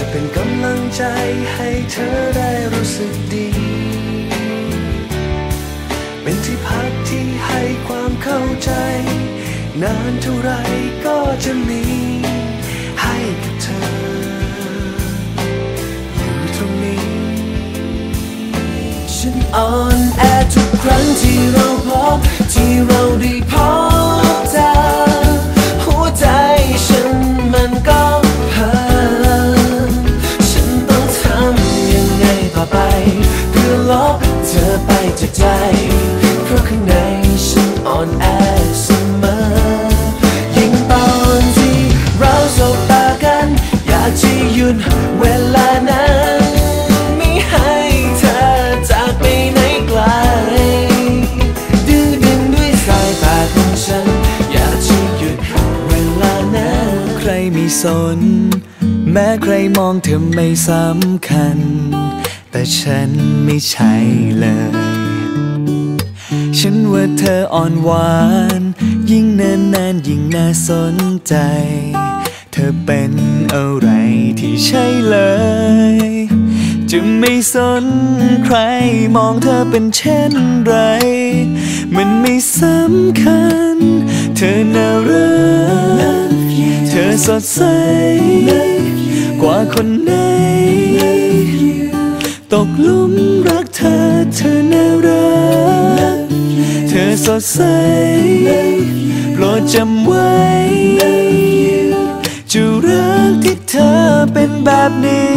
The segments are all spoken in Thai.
จะเป็นกำลังใจให้เธอได้รู้สึกดี เป็นที่พักที่ให้ความเข้าใจ นานเท่าไรก็จะมี ให้กับเธอ อยู่ตรงนี้ ฉันอ่อนแอทุกครั้งที่เราพบที่เราได้พบ สน แม้ใครมองเธอไม่สำคัญ แต่ฉันไม่ใช่เลย ฉันว่าเธออ่อนหวาน ยิ่งนานนานยิ่งน่าสนใจ เธอเป็นอะไรที่ใช่เลย จะไม่สนใครมองเธอเป็นเช่นไร มันไม่สำคัญ สดใส กว่าคนไหน ตกลุมรักเธอเธอน่ารัก เธอสดใส โปรดจำไว้ จะรักที่เธอเป็นแบบนี้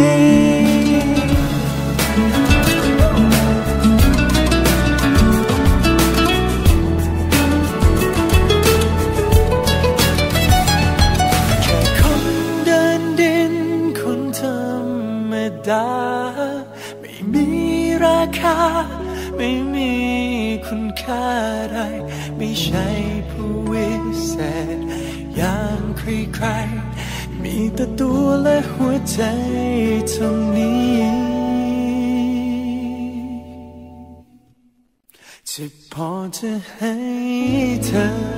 ม่มีราคา ไม่มีคุณค่าใดไม่ใช่ผู้วิเศษอย่างใครๆมีแต่ตัวและหัวใจเท่านี้จะพอจะให้เธอ